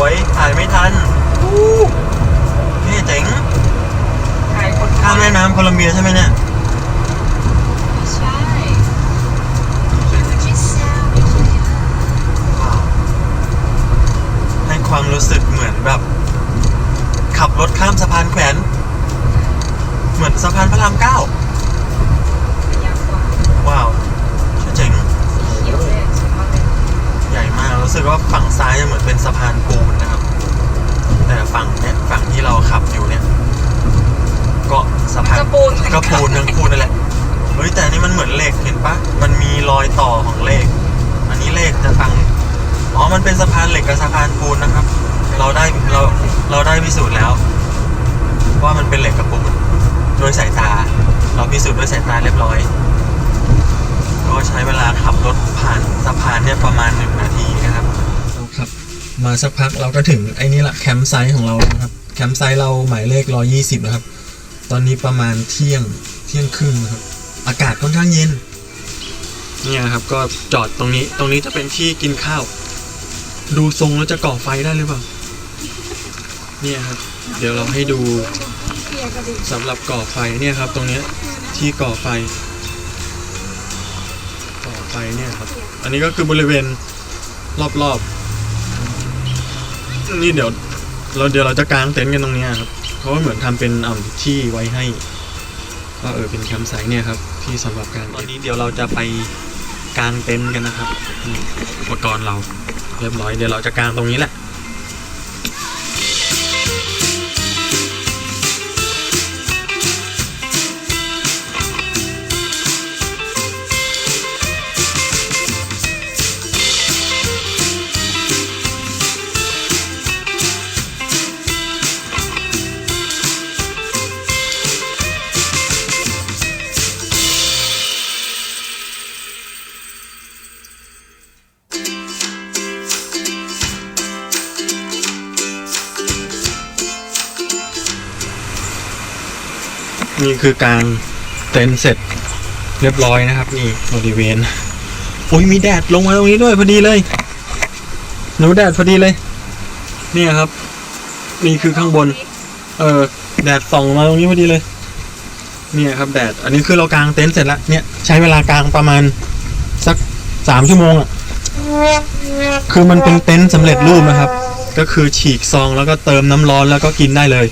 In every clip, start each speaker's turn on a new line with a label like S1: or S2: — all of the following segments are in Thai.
S1: วยถ่ายไม่ทันอู้นี่เจ๋ง
S2: ถ่ายคน
S1: ข้ามแม่น้ำโคลัมเบียใช่ไหมเนี่ย
S3: ไม่ใช่ฟิวจิซาวิจิยา
S1: ให้ความรู้สึกเหมือนแบบ ขับรถข้ามสะพานแขวน เหมือนสะพานพระรามเก้า
S3: ยาวกว่า
S1: ว้ รู้สึกว่าฝั่งซ้ายจะเหมือนเป็นสะพานปูนนะครับ แต่ฝั่งเนี้ยฝั่งที่เราขับอยู่เนี่ย ก็สะพาน
S3: กระปูน
S1: ก็ปูนทั้งปูนนั่นแหละเฮ้ยแต่อันนี้มันเหมือนเหล็กเห็นปะมันมีรอยต่อของเหล็ก อันนี้เหล็กแต่ฝั่งอ๋อมันเป็นสะพานเหล็กกับสะพานปูนนะครับ เราได้เราเราได้พิสูจน์แล้ว ว่ามันเป็นเหล็กกับปูนโดยสายตา เราพิสูจน์ด้วยสายตาเรียบร้อย ก็ใช้เวลาขับรถผ่านสะพานเนี่ยประมาณหนึ่งนาทีนะครับครับ มาสักพักเราก็ถึงไอ้นี่ละแคมป์ไซต์ของเรานะครับ แคมป์ไซต์เราหมายเลข120นะครับ ตอนนี้ประมาณเที่ยงเที่ยงครึ่งนะครับ อากาศค่อนข้างเย็นเนี่ยครับ ก็จอดตรงนี้ตรงนี้จะเป็นที่กินข้าว ดูทรงแล้วจะก่อไฟได้หรือเปล่าเนี่ยครับ เดี๋ยวเราให้ดูสำหรับก่อไฟเนี่ยครับ ตรงนี้ที่ก่อไฟต่อไปเนี่ยครับ อันนี้ก็คือบริเวณรอบๆ นี่เดี๋ยวเราเดี๋ยวเราจะกางเต็นท์กันตรงเนี้ยครับ เพราะว่าเหมือนทำเป็นอ่าที่ไว้ให้ว่าเออเป็นแคมป์ไซต์เนี่ยครับ ที่สำหรับการตอนนี้เดี๋ยวเราจะไปกางเต็นท์กันนะครับนี่อุปกรณ์เราเรียบร้อยเดี๋ยวเราจะกางตรงนี้แหละ นี่คือกางเต็นท์เสร็จเรียบร้อยนะครับ นี่บริเวณโอ้ยมีแดดลงมาตรงนี้ด้วยพอดีเลยหนูแดดพอดีเลย เนี่ยครับ นี่คือข้างบน เออแดดส่องมาตรงนี้พอดีเลย เนี่ยครับแดด อันนี้คือเรากางเต็นท์เสร็จแล้วเนี่ยใช้เวลากางประมาณสักสามชั่วโมงอะคือมันเป็นเต็นท์สำเร็จรูปนะครับ ก็คือฉีกซองแล้วก็เติมน้ำร้อนแล้วก็กินได้เลย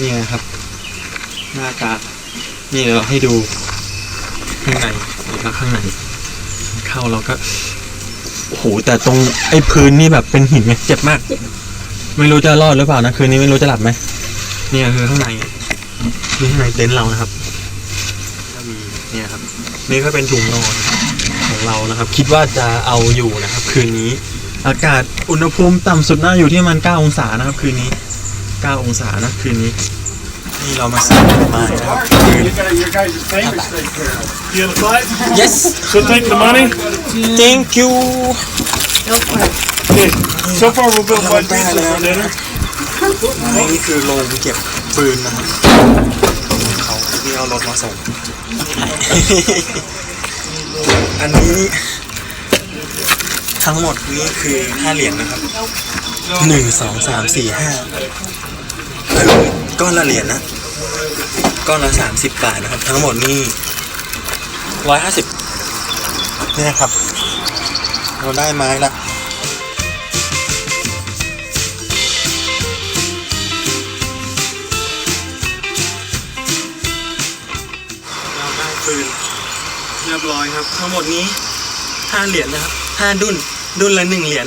S1: นี่ยครับ หน้ากากนี่เราให้ดูข้างในนี่ครับข้างในเข้าเราก็โอ้โหแต่ตรงไอ้พื้นนี่แบบเป็นหินไงเจ็บมาก ไม่รู้จะรอดหรือเปล่านะคืนนี้ไม่รู้จะหลับไหมเนี่ยคือข้างในนี่ข้างในเต็นท์เรานะครับก็มีเนี่ยครับ นี่ก็เป็นถุงนอนของเรานะครับ คิดว่าจะเอาอยู่นะครับ คืนนี้ อากาศอุณหภูมิต่ำสุดน่าอยู่ที่ประมัน9องศานะครับ คืนนี้ 9 องศานะคืนนี้ นี่เรามาซื้อไม้นะครับคืน
S4: You got your guys' favorites taken care of. You have five?
S1: yes
S4: So take the money.
S1: thank you
S4: Okay. So far we'll build five pieces for dinner.
S1: นี่คือโรงเก็บปืนนะครับเขาที่เอารถมาส่ง อันนี้ทั้งหมดนี่คือห้าเหรียญนะครับ หนึ่งสองสามสี่ห้าก้อนละเหรียญนะก้อนละสามสิบบาทนะครับ ทั้งหมดนี่ร้อยห้าสิบนี่นะครับ เราได้ไม้ละเราได้ปืนเรียบร้อยครับ ทั้งหมดนี้ห้าเหรียญนะครับห้าดุนดุนละหนึ่งเหรียญ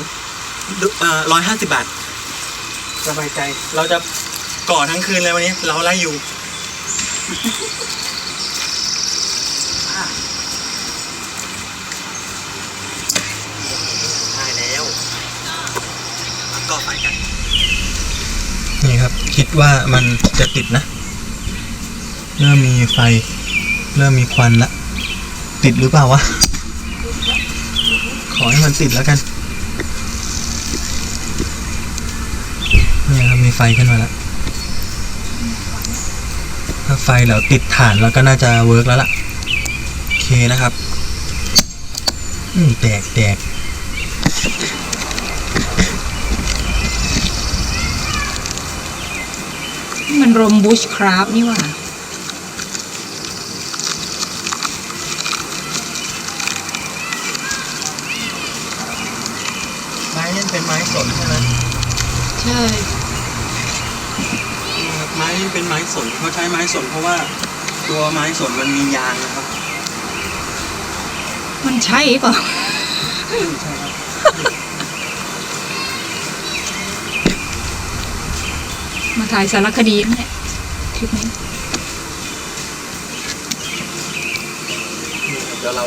S1: ร้อยห้าสิบบาท สบายใจ เราจะก่อทั้งคืนเลยวันนี้ เราไล่อยู่ได้แล้วมาก่อไฟกัน นี่ครับ คิดว่ามันจะติดนะ เริ่มมีไฟ เริ่มมีควันละ ติดหรือเปล่าวะ ขอให้มันติดแล้วกันีไฟขึ้นมาแล้ว ถ้าไฟเราติดฐานเราก็น่าจะเวิร์กแล้วล่ะ โอเคนะครับ อืมแตกแตก
S3: มันรมบูชคราฟนี่ว่า
S1: สนเขาใช้ไม้สนเพราะว่าตัวไม้สนมันมียางนะครับ
S3: มันใช่เปล่ามาถ่ายสารคดีไหมเนี่ยคลิปนี้
S1: เดี๋ยวเรา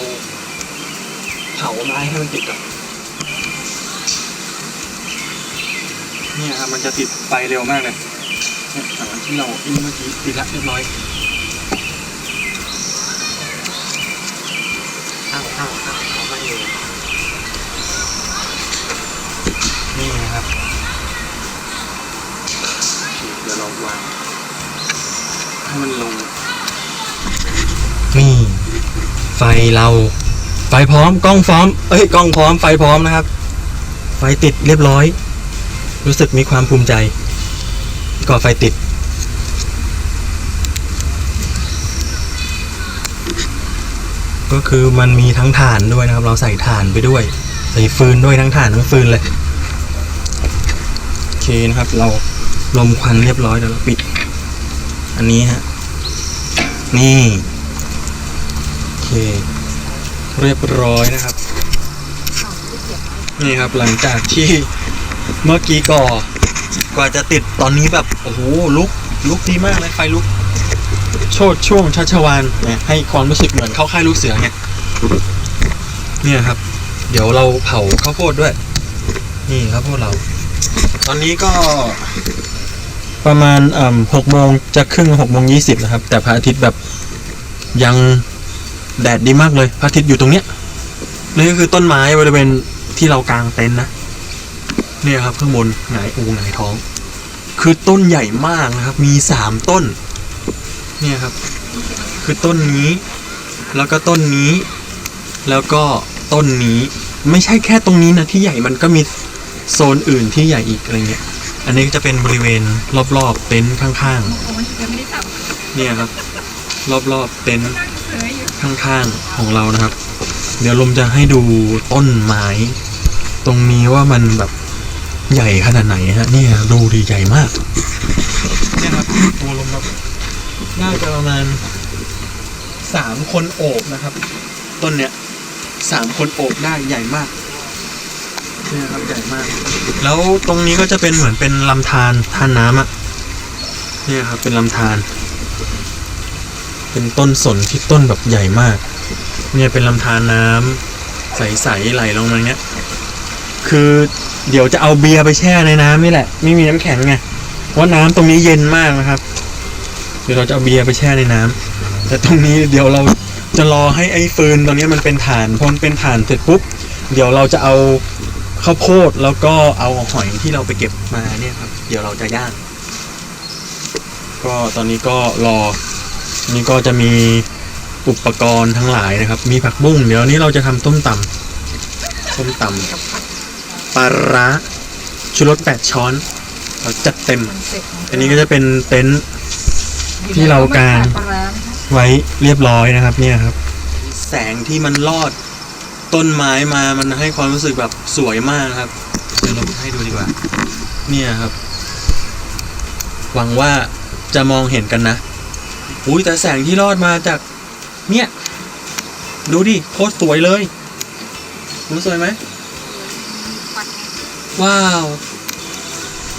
S1: เผาไม้ให้มันติดก่อนเนี่ยครับมันจะติดไฟเร็วมากเลยเนี่ยถัง ที่เราอินเมื่อกี้ติดละเรียบร้อยอ้าวอ้าวอ้าวเอามาเองนี่นะครับเดี๋ยวเราวางให้มันลง นี่ ไฟเรา ไฟพร้อมกล้องพร้อม เอ้ยกล้องพร้อมไฟพร้อมนะครับ ไฟติดเรียบร้อย รู้สึกมีความภูมิใจก่อไฟติด ก็คือมันมีทั้งถ่านด้วยนะครับ เราใส่ถ่านไปด้วย ใส่ฟืนด้วยทั้งถ่านทั้งฟืนเลยโอเคนะครับ เราลมควันเรียบร้อยเดี๋ยวเราปิด อันนี้ฮะนี่โอเค เรียบร้อยนะครับ นี่ครับหลังจากที่เมื่อกี้ก่อกว่าจะติดตอนนี้แบบโอ้โหลุกลุกดีมากเลยไฟลุก โชดช่วงชัชวานเนี่ยให้ความรู้สึกเหมือนเข้าค่ายลูกเสือเนี่ยเนี่ยครับ เดี๋ยวเราเผาข้าวโพดด้วย นี่ข้าวโพดเรา ตอนนี้ก็ ประมาณหกโมงจะครึ่งหกโมงยี่สิบนะครับ แต่พระอาทิตย์แบบยังแดดดีมากเลย พระอาทิตย์อยู่ตรงเนี้ยนี่ก็คือต้นไม้บริเวณที่เรากางเต็นท์นะเนี่ยครับข้างบนหงายอูหงายท้อง คือต้นใหญ่มากนะครับ มีสามต้น เนี่ยครับ คือต้นนี้ แล้วก็ต้นนี้ แล้วก็ต้นนี้ ไม่ใช่แค่ตรงนี้นะที่ใหญ่มันก็มีโซนอื่นที่ใหญ่อีกอะไรเงี้ย อันนี้ก็จะเป็นบริเวณรอบๆเต็นท์ข้าง
S3: โอ้ยยังไม่ได้ตับ
S1: ๆเนี่ยครับ รอบๆเต็นท์
S3: เอ้ยอยู่
S1: ข้างๆของเรานะครับ เดี๋ยวลมจะให้ดูต้นไม้ ตรงนี้ว่ามันแบบใหญ่ขนาดไหนฮะเนี่ยดูดีใหญ่มากเนี่ยครับตัวลมแบบ น่าจะประมาณสามคนโอบนะครับ ต้นเนี้ยสามคนโอบได้ใหญ่มากเนี่ยครับใหญ่มาก แล้วตรงนี้ก็จะเป็นเหมือนเป็นลำธารทานน้ำอะเนี่ยครับเป็นลำธารเป็นต้นสนที่ต้นแบบใหญ่มาก เนี่ยเป็นลำธารน้ำใสๆไหลลงมาเนี้ย คือเดี๋ยวจะเอาเบียร์ไปแช่ในน้ำนี่แหละ ไม่มีน้ำแข็งไงเพราะน้ำตรงนี้เย็นมากนะครับ เดี๋ยวเราจะเอาเบียร์ไปแช่ในน้ำแต่ตรงนี้เดี๋ยวเราจะรอให้ไอ้ฟืนตรงนี้มันเป็นฐานพอมันเป็นฐานเสร็จปุ๊บเดี๋ยวเราจะเอาข้าวโพดแล้วก็เอาหอยที่เราไปเก็บมาเนี่ยครับ เดี๋ยวเราจะย่าง ก็ตอนนี้ก็รอ นี่ก็จะมีอุปกรณ์ทั้งหลายนะครับ มีผักบุ้งเดี๋ยวนี้เราจะทำต้มตำต้มตำปลาร้าชูรสแปดช้อนเราจัดเต็ม อันนี้ก็จะเป็นเต็นท์ ที่เรากาง
S3: ปลาร้านะคะ
S1: ไว้เรียบร้อยนะครับ เนี่ยครับ แสงที่มันลอดต้นไม้มามันให้ความรู้สึกแบบสวยมากนะครับ เดี๋ยวเราให้ดูดีกว่า เนี่ยครับ หวังว่าจะมองเห็นกันนะอุ้ยแต่แสงที่ลอดมาจาก เนี่ย ดูดิโคตรสวยเลยมันสวยไหมว้าว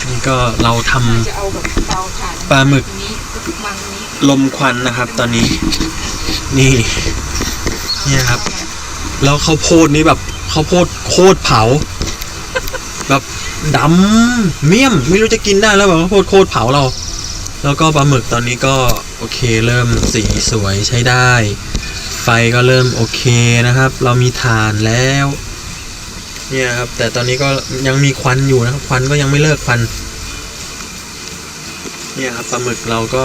S1: นี่ก็เราทำปลาหมึก
S3: นี้
S1: ลมควันนะครับ ตอนนี้ นี่เนี่ยครับ แล้วข้าวโพดนี่แบบข้าวโพดโคตรเผา แบบดำเมี่ยม ไม่รู้จะกินได้แล้วแบบข้าวโพดโคตรเผาเรา แล้วก็ปลาหมึกตอนนี้ก็โอเคเริ่มสีสวยใช้ได้ ไฟก็เริ่มโอเคนะครับ เรามีถ่านแล้ว เนี่ยครับ แต่ตอนนี้ก็ยังมีควันอยู่นะครับ ควันก็ยังไม่เลิกควัน เนี่ยครับปลาหมึกเราก็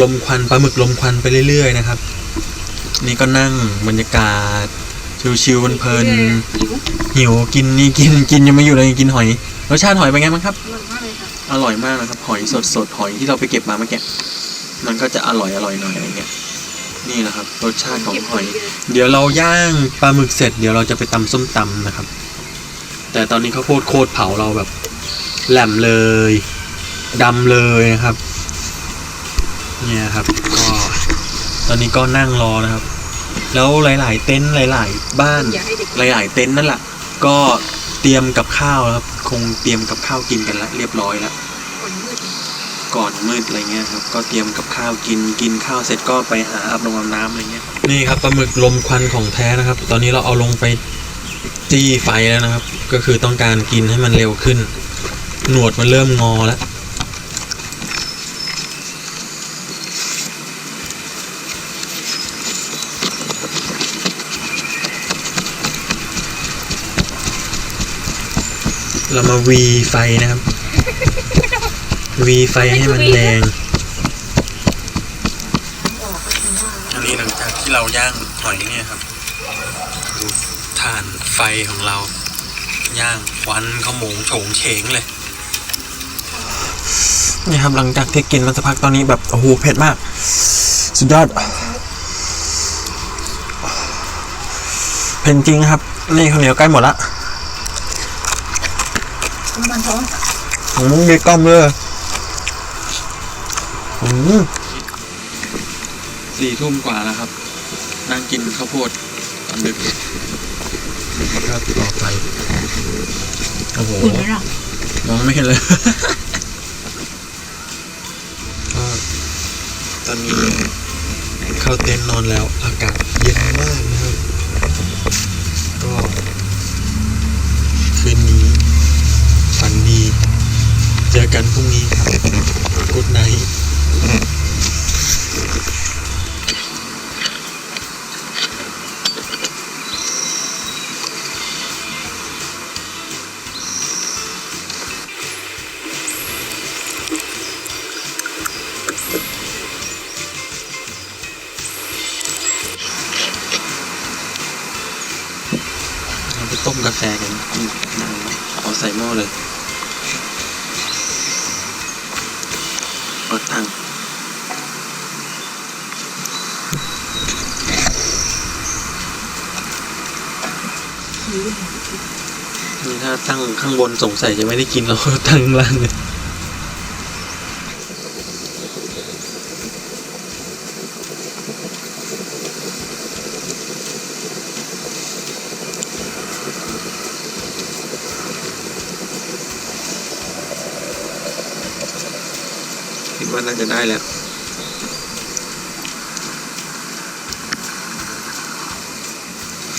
S1: ลมควันปลาหมึกลมควันไปเรื่อย ๆ นะครับ นี่ก็นั่งบรรยากาศ ชิวๆเพลิน
S3: หิว
S1: ๆหิวกินนี่กินกินยังไม่อยู่เลยกินหอยรสชาติหอยเป็นไงบ้างครับ
S3: อร่อยมากเลยค่ะ
S1: ออร่อยมากนะครับ หอยสดสดๆหอยที่เราไปเก็บมาเมื่อกี้มันก็จะอร่อยอร่อยหน่อยอะไรเงี้ยนี่แหละครับรสชาติของหอย เดี๋ยวเราย่างปลาหมึกเสร็จ เดี๋ยวเราจะไปตำส้มตำนะครับ แต่ตอนนี้ข้าวโพดโคตรเผาเราแบบแหลมเลย ดำเลยนะครับ เนี่ยครับ ก็ตอนนี้ก็นั่งรอนะครับ แล้วหลาย ๆ เต็นท์หลาย ๆ บ้านา
S3: ห
S1: ลาย ๆ เต็นท์นั่นแหละก็เตรียมกับข้าวแล้วครับ คงเตรียมกับข้าวกินกันละเรียบร้อยแล้ว
S3: คนมืด
S1: ก่อนมืดอะไรเงี้ยครับ ก็เตรียมกับข้าวกินกินข้าวเสร็จก็ไปหาอาบน้ำอาบน้ำอะไรเงี้ยนี่ครับปลาหมึกลมควันของแท้นะครับ ตอนนี้เราเอาลงไปจี้ไฟแล้วนะครับ ก็คือต้องการกินให้มันเร็วขึ้น หนวดมันเริ่มงอแล้ว เรามาวีไฟนะครับวีไฟให้มันแรงอันนี้หลังจากที่เราย่างหอยเนี่ยครับดูถ่านไฟของเรา ย่างควันขโมงโฉงเฉงเลยนี่ครับหลังจากที่กินมันสักพักตอนนี้แบบโอ้โหเผ็ดมาก สุดยอดเผ็ดจริงครับ นี่ข้าวเหนียวใกล้หมดละ
S3: มันท้อง
S1: ผมมึงมีกล้อมเลยอืมสี่ทุ่มกว่าแล้วครับ นั่งกินข้าวโพดตอนดึกก็ต่อไปโอ้โห
S3: อุ่นไหมล่ะ
S1: มองไม่เห็นเลย ก็ตอนนี้เข้าเต็นท์นอนแล้วอากาศเย็นมากนะครับ ก็คืนนี้ฝันดี เจางข้างบนสงสัยจะไม่ได้กินเราก็ตั้งข้างล่างเลยคิดว่าน่าจะได้แล้ว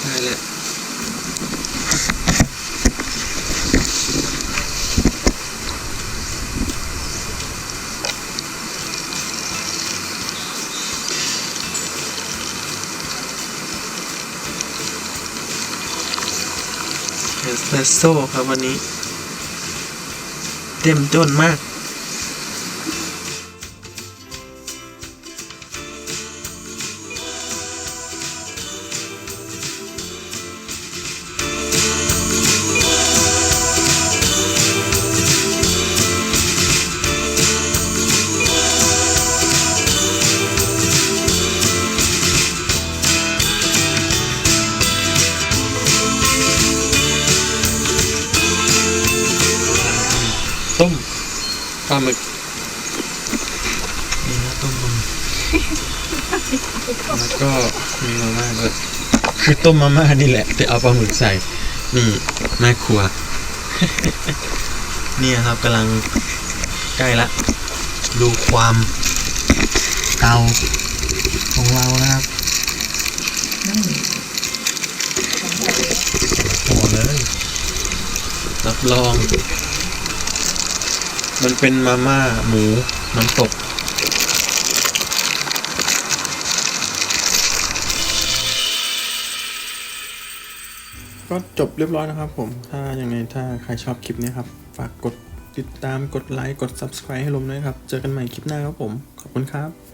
S1: ได้แล้ว เอสโซ่ครับวันนี้ เต็มจนมาก ต้มปลาหมึกนี่นะต้มปลาหมึกแล้วก็มีมาม่าด้วยคือต้มมาม่านี่แหละ แต่เอาปลาหมึกใส่ นี่แม่ครัว เนี่ยครับกำลังใกล้ละ ดูความเตาของเรานะครับโอ้เลยรับรอง มันเป็นมาม่าหมูน้ำตก ก็จบเรียบร้อยนะครับผม ถ้ายังไงถ้าใครชอบคลิปนี้ครับ ฝากกดติดตามกดไลค์ กด subscribe ให้ลมด้วยครับ เจอกันใหม่คลิปหน้าครับผม ขอบคุณครับ